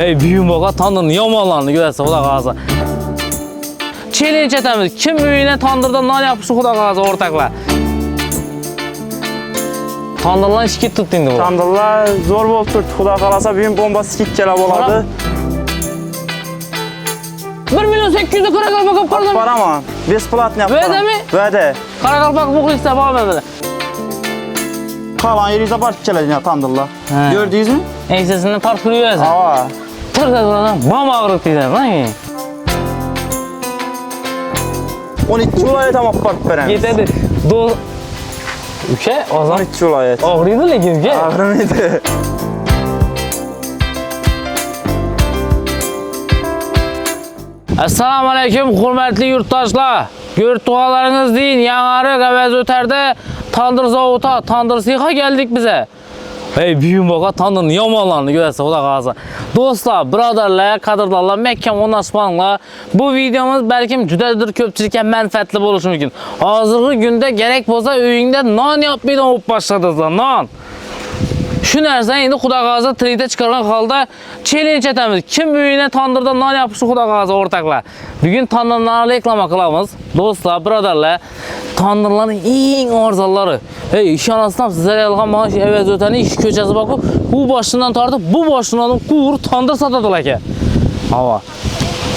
Ey büyüğün baka tandırın yamanlarını görerse Xuda qalasa. Challenge etemiz. Kim üyüne tandırda nan yapışı Xuda qalasa ortaklar. Tandırlan işki tuttu indi bu. Tandırlar zor bo'lib turibdi. Xudo xolasa bugun bomba skit kelib bo'ladi. 1 milyon 800 'e kara kalpak yapardım. Baraman. Besplatni Va'da beraman. mi? Va'da. Kara kalpak muxlisler bana böyle. Qalan yerinizə barib keladi ya tandırlar. He. Gördünüzmü? Ensesinden tartılıyor ya sen. Ava. Tır da buradan bam ağrıt diyeceğim lan. 12 viloyat olib barib beraman. Yeterdi. Do... Ülke o zaman 12 viloyat. ağrıydı lekin ülke. Ağrımaydı. Assalamu alaykum hurmatli yurtdoshlar. Yurtdualarınız deyin, yanarı gavaz öterde tandır zavuta, tandır siha geldik bize. Hey büyüğün baka tandırın yamanlarını görerse o da kalsa. Dostlar, braderler, kadırlarla, Mekkam onlaşmanla bu videomuz belki cüdedir köpçülükə mənfətli oluşu mümkün. Hazırlı günde gerek boza öyündə nan yapmayı da hop başladınızlar, nan. Şu nersen indi Xuda Qaza trade çıxarğan halda challenge etemiz. Kim böyüyünə tandırda nan yapışı Xuda Qaza ortaklar. Bugün tandırları reklama qılamız. Dostlar, braderlər, tandırların en arzalları. Hey, iş anasından sizlere yalğan maaş evvel ötəni iş köçəsi bakıb, bu başından tartıb, bu başından qur tandır satadılar ki. Hava.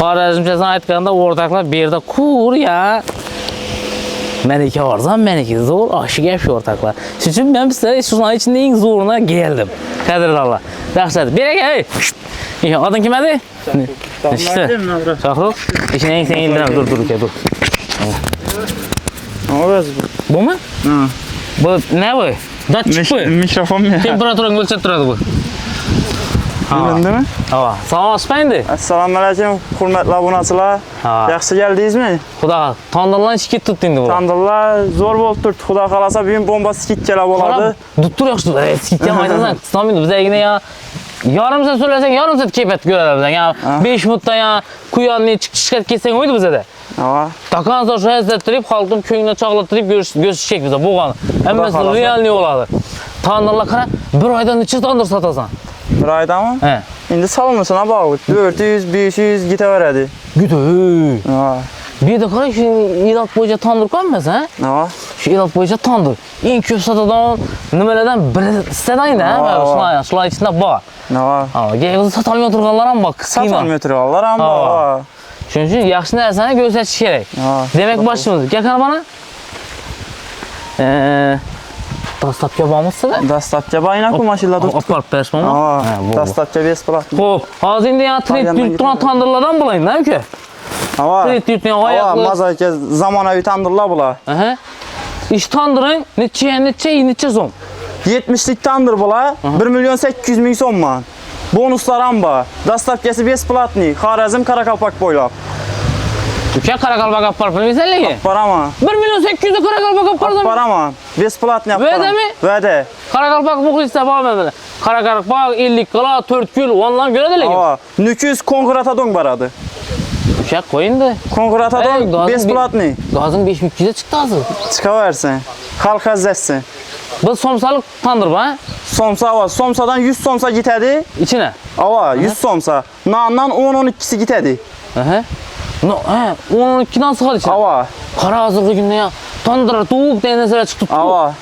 Xarəzmçəsən aytqanda ortaklar bir yerdə kur ya. Melike varsa Melike zor aşık hep ortaklar. Çünkü ben size an içinde en zoruna geldim. Kadir Allah. Yaxşıdır. Bir hey. Şşt. İyi, adın kim adı? İşte. Şahruh. İşin en sen indirem. Dur dur dur. dur. Ovaz bu. Bu mu? Ha. Bu ne bu? Datçık bu. Mikrofon mu? Temperaturunu ölçüp duradu bu. Bilindi mi? Hava. Sağ olasın indi. Assalomu alaykum, hurmatli obunachilar. Ha. Yaxshi keldingizmi? Xuda tandırlan şikit tuttu indi bu. Tandırlar zor bo'lib turibdi. Xudo xolasa bugun bomba skit kelib bo'ladi. Qarab, tuttur yaxşı. Evet, sikten aytasan. Tutamıydı bize yine ya. Yarım saat söylesen yarım saat keyfet görelim bizden ya. 5 minuttan ya kuyanını çık çıkart ketsen oydu bize de. Ava. Takan sonra şöyle ettirip halkın köyüne çağlattırıp göz, gösterecek bize bu kanı. Hem mesela real ne oladı. Tanrılar kara bir aydan neçe tandır satasan. Bir aydamı? He. İndi salınmasına bağlı. 400, 500 gitaveradi. Güdü. Ava. Bir de şu ilat boyunca tandır koymasın ha. Ava. Şu ilat boyunca tandır. En köp satadan nimelerden bir siteden de ha. Aa. Böyle şunlar, şunlar içinde var. Ava. Ama gel satalmıyor oturganlar ama bak. Metrallar amma. Ava. Ava. Çünkü yaxşı nərsəni göstəriş gerek. Aa, Demek başımız. Gel kana bana. Eee Dastlapki bağımızsa da. Dastlabki bayna ku maşinlar tutib. Apart persmama. Ava. Ha, bu. Dastlabki besplatni. Hop. Hazır indi ya tret yurtdan tandırlardan bulayım değil mi ki? Ava. Tret yurtdan Ava, ayaklı. mazayka zamonaviy tandırlar bular. Aha. İş tandırın neçe neçe neçe zon. 70lik tandır bular. 1 milyon 800 ming so'mman. Bonuslar ham bor. Dastlabkasi besplatni. Xorazm Karakalpak bo'ylab. Ülke karakalbak apar bilmesen ki. Boraman. 1 milyon 800 de karakalbak apar da mı? Besplatni olib Va'da boraman. mi? Va'da. Karakalbak bu kızda bağım böyle. Karakalbak 50 kala 4 gül ondan göre de lekin. Ava. Nukus Konkuratadon boradi. Ülke koyun da. Konkuratadon gazın besplatni. Gazın 5300'e çıktı hazır. Chiqaversin. Xalq hazzasi. Bu somsalık tandır ha? Somsa ava. Somsadan 100 somsa gitadi. İçine. Ava 100 somsa. Nandan 10-12'si gitadi. Aha. No, he, 12'den sıkar içine. Ava. Kara hazırlı günde ya. Tandıra tuğup denizlere çıktı. Ava.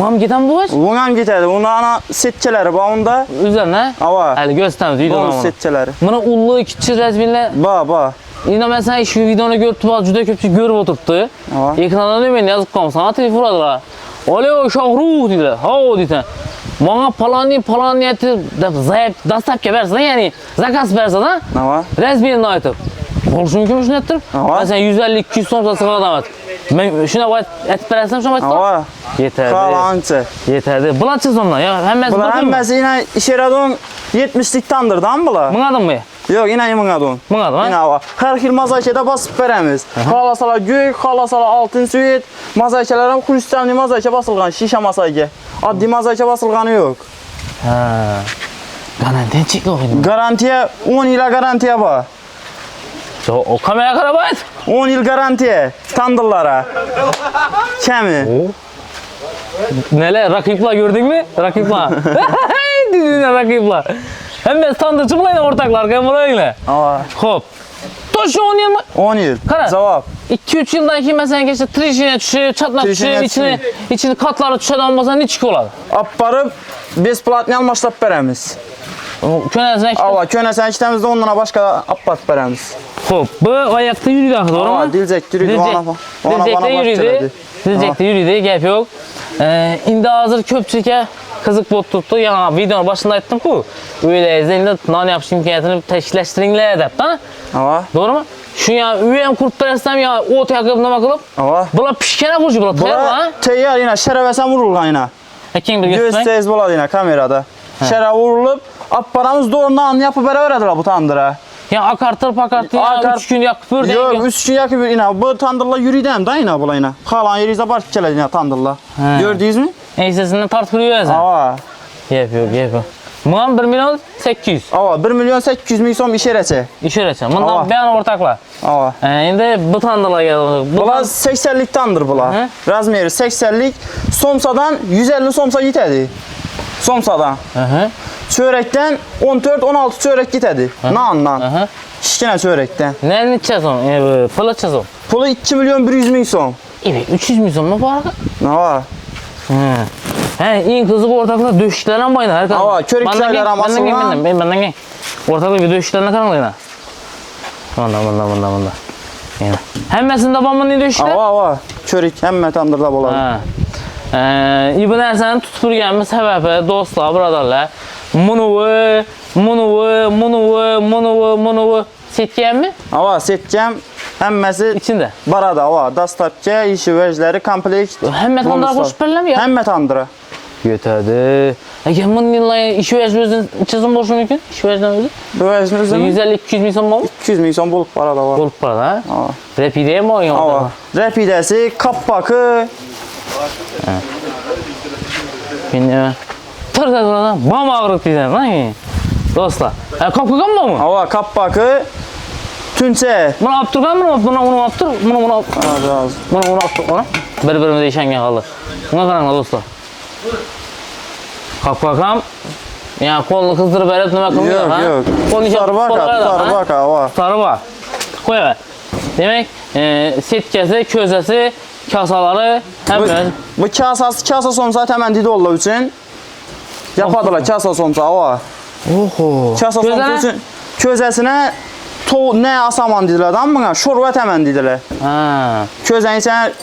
Mam giden bu? Bu ham gitadi. Uni ana setchalari bor unda. Üzerine. Ava. Hadi gösterimiz videodan Bonus onu. setchalari. Buna ullu iki resmiyle. Ba, ba. Yine ben sana şu videonu görüp al juda köpçü görüp oturttu. Ava. Ekranda değil mi yazıp kalmış. Sana telefon aradılar. Alo şahruh dediler. Ha o dediler. Bana palani palani eti zayıf dastap versen yani zakas versen ha. Ava. Resmiyeni aytıp. Şunu ettirip. Ava. Ben sen 150-200 son sıfır adam et. Ben şuna bak et versem şuna bak. Ava. Yeterli. Qalanchi. Yeterli. Bulat ondan ya. Hemen Bular hammasi ina isheradon 70lik tandırdan bular. Mın adım mı? Yo'q, ina adım ha? Ina. Har xil mazaychada bosib beramiz. Xohlasalar go'y, xohlasalar oltin suyet. Mazaychalar ham xrustalniy mazaycha bosilgan, shisha mazayga. Oddiy mazaycha bosilgani yo'q. Ha. Garantiya o. Garantiya 10 yil garantiya bor. O, o kamera karabayt. 10 yil garantiya tandırlara. Kami. Neler rakipla gördün mü? Rakipla. Dediğine rakipla. Hem tandırçı bulayın ortaklar kan bulayın. Ava. Hop. Toşu 10 yıl mı? 10 yıl. Kara. Cevap. 2-3 yıldan keyin mesela geçti trişine düşüp, çatla Trişine düşüp, içine, içine katları düşüp olmasa ne çıkı oladı? Aparıb besplatni almaşlap berəmiz. Könəzine işte. Ava, könəsən işləmizdə ondan başqa apart berəmiz. Hop. Bu ayakta yürüdü axı doğru mu? Dilcək yürüdü, ona ona bana baş yürüdü. Dilcekte yürüdü, gep yok. Ee, indi hazır köpçülükə kızık bot tuttu. Ya videonun başında aytdım ki, öyle ezelde nan yapış imkaniyetini teşkileştirinler edep da. Ava, Doğru mu? Şu ya üyem kurup versem ya ot yakıbına bakılıp ava. Bula pişkene kurcu bula Bura ha. yine şərəvəsən vurulğan yine. Ekin bir göstereyim. Göstəyiz buladı yine kamerada. Şərə vurulub, apparamız doğrudan yapıb bərabər bu tandıra. Ya akartır pakartır ya Akar- üç gün yakıp bir Yox, üç gün yakıb yine bu tandırla yürüydəm da yine bula yine. Xalan yerizə bar gələ yine tandırla. Gördünüz mü? Eysesinden tartılıyor ya sen. Ava. Yapıyor yapıyor. Bundan 1 milyon 800. Ava 1 milyon 800 min som iş erəçə. İş öğreteceğim. Bundan Ava. ben ortakla. Ava. Ee, şimdi bu tandıla geldik. Bu Bula tan- 80-lik tandır bula. Razmeri 80-lik. Somsadan 150 somsa gitədi. Somsadan. Hı hı. Çörəkdən 14-16 çörək. Hı hı. Şişkinə çörəkdən. Ne onu? Ee, pılı içeceğiz onu. Pulu 2 milyon 100 min som. Evet 300 milyon mu farkı? Ava. He. He, en kızık ortaklar döşüklerden bayına. Her kadar. Ava, körük Benden çaylar gel, ama Benden gel, benden, ben benden gel. Ortaklar bir döşüklerine kanalıyına. Bunda, bunda, bunda, bunda. Yani. Hemmesinde babamın ne döşükler? Ava, ava. Çörək həmmə tandırda boladı. Ha. Ee, İbn Ersen'in tutup gelmiş sebebi dostlar, braderler. Munuvu, munuvu, munuvu, munuvu, munuvu. Setken mi? Ava, setkəm həmməsi İçinde. barada, ava. Dastapkə, işi vəcləri, komplekt. Həmmət onlara bonuslar. qoşub verirlər mi ya? Həmmə tandıra. Yeterdi. Ege bunun yıllayı işi vecbözün çizim boşun mümkün. İşi vecbözün özü. Bu vəzni özü 150-200 milyon mu? 200 min som bulub barada var. Olup para ha? Repideye mi oynuyor? Ava. orada? Rəpidəsi, kappakı, Bilmiyorum. Tır da buradan bam ağrık diyeceğim lan. Dostlar. E, kapkakan mı mı? ava, kappakı, tünçə. Bunu Abdurkan mı? Bunu bunu. Bunu bunu Abdur. Az, az. Bunu bunu Abdur. Ona. Birbirimize işen kaldı. Buna karanlık dostlar. Kapkakan. Yani kolunu kızdırıp verip ne bakım Yox, ha? yox. Kol işe Sarbaka, kollara da, ha? sarbaka, ava. Sarı var. Koy evet. Demek e, setkəsi, közəsi, kasaları Bu, həmən bu kasası, kasa somsa təmən didi olla üçün. Yapadılar kasa somsa, ava. Oho. Kasa somsa üçün közəsinə to nə asaman dedilər adam buna, şorvət həmən dedilər. Ha. Közəni sən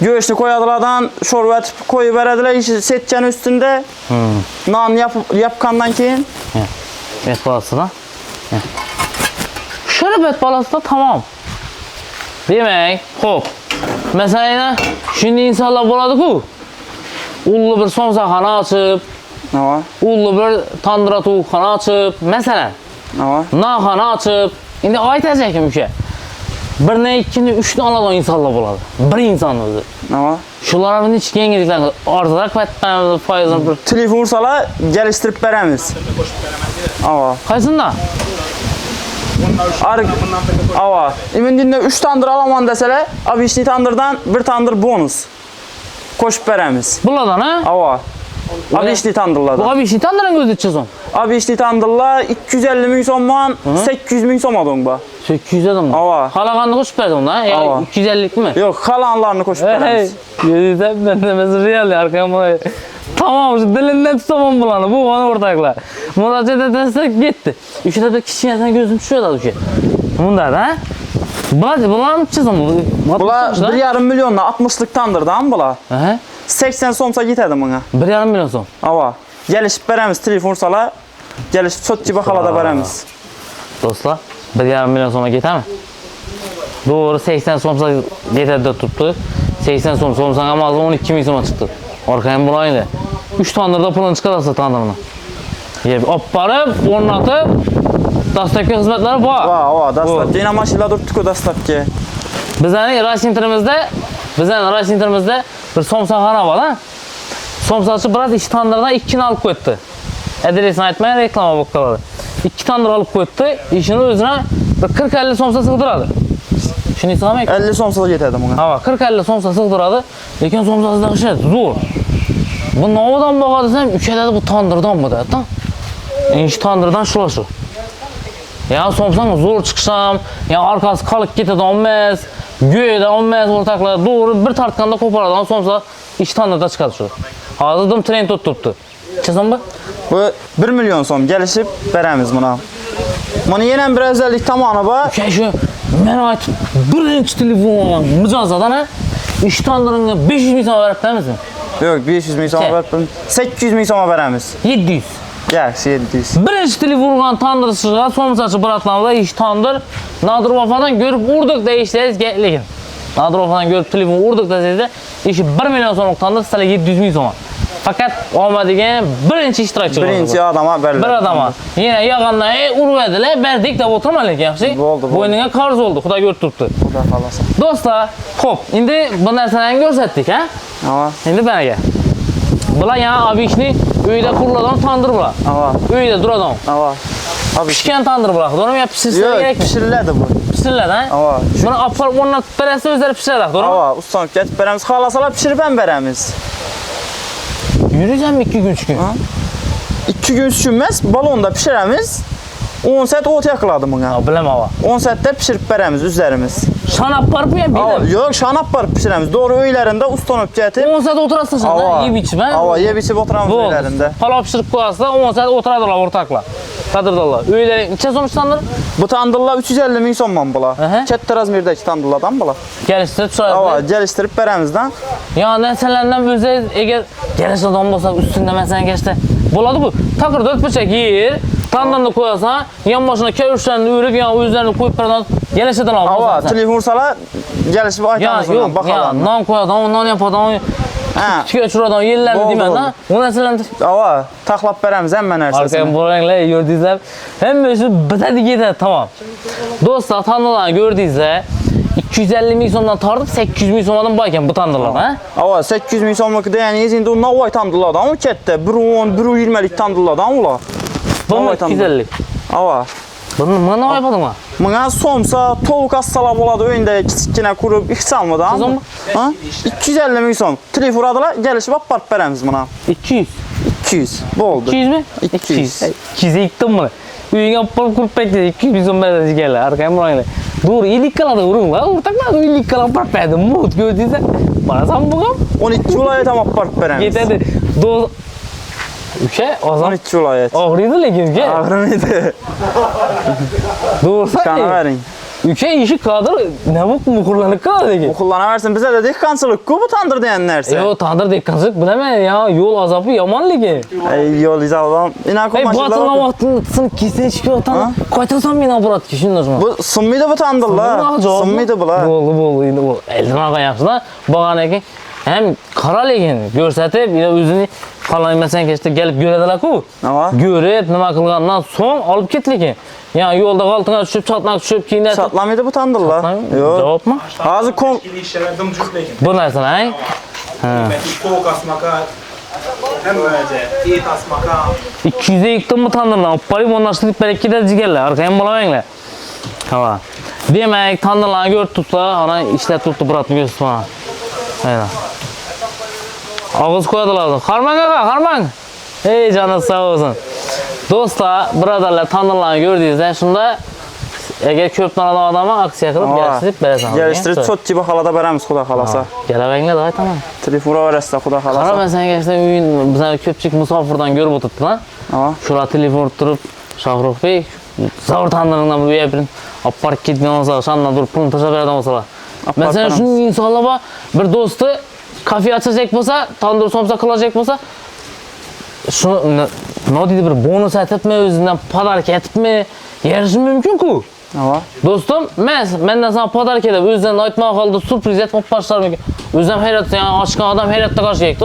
göğüşlü koyadılardan şorvət koyub verədilər iş setkənin üstündə. Hmm. Nan yap, yapkandan keyin. Bet balası da. Heh. Şöyle balası da tamam. Demek hop. Mesela şimdi insanlar buladı ku. Ullu bir son sahana açıp, Ullu bir tandıra tuğukxana açıp, mesela ava. naxana açıp, indi aytacaq ki müşə. Bir ne, iki ne, üç ne aladan insanlar buladı. Bir insan özü. Bir hiç yengediklerini arzarak fətməni faizini bir. Telefon vursala gəlişdirib verəmiz. Ava. Kaysında? Ar ava. İmindində 3 tandır alaman desələr, abişli tandırdan bir tandır bonus. Koşub verəmiz. Buladan ha? Ava. Abişli Bu tandırlardan. abi işi tandıran gözü çizim. Abişli tandırlar 250 min somman, 800 min som adın ba. 800 adam. Ava. Halakanlı kuş verdim lan. Ya Ava. 250'lik mi? Yox, xalanlarını koşub Hey, verəmiz. yediden ben de mesela real buraya. Tamam dilinden tutamam bulanı. Bu bana ortaklar. Müracaat edersek gitti. Üçte de kişiye sen gözüm şuraya da düşüyor. Bunlar da ha? Bulan, bulan çizim. Bula 1,5 milyonla 60-lıq tandırdan bula. He? 80 somsa buna. Bir yarım milyon son. Ava. Gəlişib verəmiz telefon. Gəlişib çot gibi xalada verəmiz. Dostlar bir yarım milyon sona gider mi? Doğru 80 somsa de tuttu. 80 som somsan ama az 12 milyon sona çıktı. Arkaya bulaydı. 3 tandır da pulun çıkarsa tanrını. Yep, opparıp, ornatıp, dastaklı hizmetleri var. Va, ava, dastlabki. Yana maşinla durtduq dastlabki. Bizden Rush Inter'imizde, Bizden araç sintirimizde bir somsa hana var ha. Somsaçı biraz iki tanlardan ikini alıp koydu. Adresini aytmayan reklama bakkaladı. İki tandır alıp koydu. İşini özüne 40-50 somsa sığdıradı. Şimdi sana sığamayın. 50 somsa getirdim ona. Ha 40-50 somsa sığdıradı. Lekin somsası da şey zor. Bu novadan bakadı sen üçe bu tandırdan mı dedi lan? Tandırdan şulaşı. Ya somsan zor çıksam, ya arkası kalık getirdin olmaz göğe de olmaz ortaklar, doğru bir tartkanda koparadan somsa iş tandırda çıkadı şu. Hazırdım tren tutturdu. Çıksam mı? Bu 1 milyon so'm gelişib beramiz buna. Buni yana bir özellik tomoni bor. Şey şu, ben aytib birinchi telefon mijozadan ha, iş tandırını 500 ming so'm verip misin? Yo'q, 500 ming so'm berib, 800 ming so'm beramiz. 700. Yaxshi, 700. Birinci telefon tandırışığa son saçı bırakmamda iş tandır. Nadir Vafa'dan görüp vurduk da işleriz lekin. Nadir Vafa'dan görüp telefon vurduk da sizde işi 1 milyon sonruk tandır sizlerle 700 ming so'm. Fakat olmadıgan birinchi ishtirokchi bo'ldi bu. Birinchi odamga beriladi. bir adama yine yağanla e, urverdiler berdik de oturma lekin yaxshi Bo'ldi, bo'ldi. bo'yningga qarz oldu xudo ko'rib turibdi Xudo xolasa. do'stlar ho'p endi bu narsalarni ko'rsatdik ha Ava, endi banaga bular yana abishni uyida quriladigan tandir bular ava, uyida turadigan ava. Abi, pishgan tandir bular xudonim ya pishirsa yo'q, kerakmi pishiriladi bu. pishiriladi ha Ava, buni olib borib o'rnatib berasiz o'zlari pishiradi xudonim ava, ustanib ketib beramiz. Xolasalar pishirib ham beramiz. yuraysanmi ikki kun uch kun 2 kun uch kun emas, balonda pishiramiz. 10 saat o't yoqiladi bunga. Ha, bilaman ava 10 saatda pishirib beramiz o'zlarimiz. shanab borib ya Ava, yo'q, shanab borib pishiramiz. Doğru uylarında ustanib ketib. 10 saat shunda Ava, yeb ichib ha ava, ichib o'tiramiz Bo'ldi. uylarında. Palov pishirib qo'yasizlar, 10 soat o'tiradilar o'rtoqlar. Qadrdonlar. Uylari necha so'm tandir? Bu tandırlar 350 ming so'mman bular. Aha. Katta razmerdagi tandırlardan bular. Kelishtirib Ava, tushadi. geliştirib beramizdan. Ya narsalardan o'zi agar kelishadigan bo'lsa, ustunda masalan kechda bo'ladi bu. Taqir dört burchak yer, tandirni qo'yasan, yonboshini kavishlarni urib, ya o'zlarini qo'yib beradan kelishadilar Ava, bo'lsa. telefon ursalar gelishib Ya aytamiz yo'q, undan ya baholarni. non qo'yadigan, non yapadigan, Ha. tikka tushiradigan yerlarni Bo'ldi, deyman da. bo'ldi. U narsalarni Ava, taxlab beramiz hamma Arkaya narsasini. boranglar, gördüyüzler. Hem şu bitadi gider, tamam. Dostlar, tanrılarını gördüyüzler. 250 ming so'mdan tortib 800 ming so'mdan boy ekan bu tandirlar, ha? Ava, 800 ming so'mlik deganingiz endi u Navoiy tandırlardan u katta. 110, 120 lik tandırlardan ular. Bu mu Navoiy tandır. 250? Ava. Bunu buna ne yapalım ha? Bunga somsa tovuq assalar bo'ladi o'yinda kichkina qurib ixchalmadan. So'm? Ha? 250 ming so'm. Telefon uradilar, gelishib olib borib beramiz buni. 200. 200. Bo'ldi. 200 mi? 200. 200 yıktım bunu. Uyuya yapıp kurup bekledi. 200 ming so'm beradi jigarlar. Arkaya boranglar. Doğru, iyilik kaladi urun la. Ortaklar iyilik kalab berdi. Mut gördüyse. Bana sen bu kam? 12 viloyat ham olib borib beramiz. Yetadi. Uka, ozam 12 viloyat. og'riydi lekin uka. Ağrımaydı. Doğrusu Kana verin. Ülke işi kadar ne bu muhurlanık kadar ki. Kullanaversin. Bize de dehqonchilik ku bu tandır degan narsa. Yo tandır dekkansık bileme ya yol azabı yaman ligi. Ey yol izaldan. Inak Ey bu maşallah. atılma vaktini kesin çıkıyor Ha? tan. Koytasan beni aparat ki şimdi o zaman. Bu sınmıydı bu tandırlar. Sınmıydı bular. Bolu bolu yine bol. Elden ağa yapsınlar. Bağana ki hem kara lekin de o'zini qalaymasan kechda kelib ko'radilar ku. Nima? Ko'rib nima qilgandan so'ng olib ket lekin. Ya yo'lda qaltinga tushib, chatnak tushib, keyin Satlamaydı bu tandırlar. Yok. Javobmi? Hazır kom işler dımcık lekin. Bu narsalar, ha? Asmaka, hem öyle et asmaka. 200'e yıktım mı tandırla? Parayı onlaştırıp belki gider cigerle. Arkaya bulamayınlar. Tamam. Demek tandırla gör tutsa, ana işler tuttu göster bana. Aynen. Ağız koyadılar. Harman kaka, harman. Hey canı sağ olsun. Dostlar, brotherlar tandırla gördüğünüzde şunda eğer köpten alan adama aksiya kılıp geliştirip veresen. geliştirip çok gibi halada beramiz xudo xolasa. Gelebenle daha tamam. Telefon uraverasizlar xudo Qara xolasa. men sen geçen uyun bize köpçük musafirdan görüp oturttu lan. Şura telefon turup Şahrux Bey zavur tandırından bu yepirin aparıp gitken olsa şanla durup pulun taşa berden olsalar. Ben sen Apartmanımız. şunu insanlara bir dostu kafe açacak bolsa, tandır somsa kılacak bolsa ne, ne deydi bir bonus etipmi özünden padark etipmi yerishi mümkün ku. Ava. Dostum, men menden sana padark edip özünden aytmaya kaldı sürpriz etip başlar mı? Özüm hayrat yani adam hayratta karşı gekti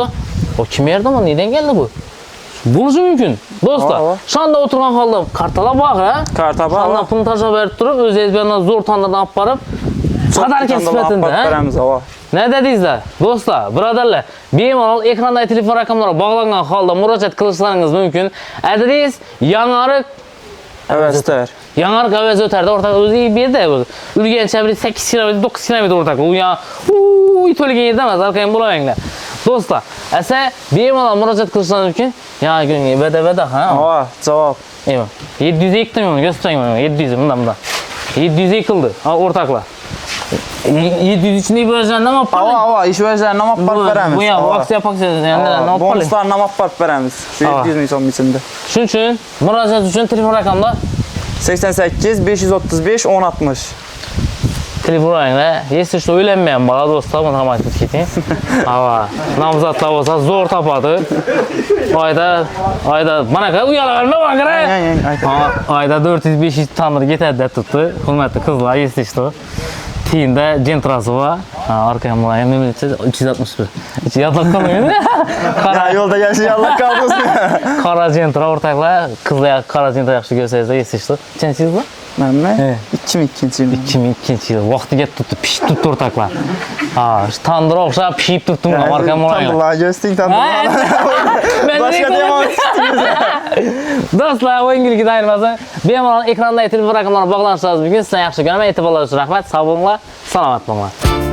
o. Kim yerdi ama neden geldi bu? Buluşu mümkün. Dostlar, Aa. şanda oturgan halda kartala bak ha. Karta Şanda ava. pını taşa verip durup öz ezberinden zor alıp barıp aparıp ha. beramiz ava. Ne dediyizler? Dostlar, braderler, bemalol ekranda telefon rakamlara bağlanan halda müracaat kılışlarınız mümkün. Adres Yanarık Əvəzlər. Yanarık əvəz ötərdə ortaq özü bir də bu. Ülgən çəviri 8 kilometr, 9 kilometr ortaq. O ya, tölgen yerde emas, arkayın bulayыңlar. Dostlar, ese bemalol murojaat qilishingiz mumkin. Ya gün bede bede ha. Ava, cavab. Eyvah. 700 ektim onu göstereyim onu. 700 bundan bundan. 700 yıkıldı. Ha ortaklar. ఇది ఇవ్వచ్చు అన్న అవ్వ ಅವ ಇಶ್ವೇಜ್ ನಮ್ಮ ಅಪ್ಪ ಪರಾಮಿಸ್ ಬುಯ ವಾಕ್ಸ್ ಯಾಪಾಕ್ಸ್ ನಮ್ಮ ಅಪ್ಪ Bonuslar nam appar paramız. Aa. 700 milyon içinde. Şunun üçün müraciət üçün telefon rəqamlar 88 535 1060. telefon rəqamı. Yes, işte öyrənməyən bağa dostlar, matematik kitin. Hava. Namzatlar olsa zor tapadı. Ayda ayda bana kadar uyalarına bak Aynen, aynen. Ayda 400 500 tanır getər də tutdu. Hörmətli qızlar, yes, işte kızlar, если что. Tiyinde centrası var. Ha, arkaya mulayim ne bileyim 361. 360 kalıyor. Ya Kara, yolda gəlsin Allah qaldırsın. kara centra ortakla kızlar kara centra yaxşı görsəyiz de если что. Çensiz mi? Məmmə Evet. 2002-ci il. 2002 yıl vakti get tuttu, pişip tuttu ortaklar. Ha, ben arkaya mulayim. Tanrılar göstərin tanrılar. Ben Başqa direkt- devam istəyirsən. Dostlar, o İngilizce dayanmazsa. Benim ekranda etil rakamlarına bağlanırsanız bugün sizden yaxşı görmem. Etibarlar için rahmet. Sağ olunlar. Selamat olunlar.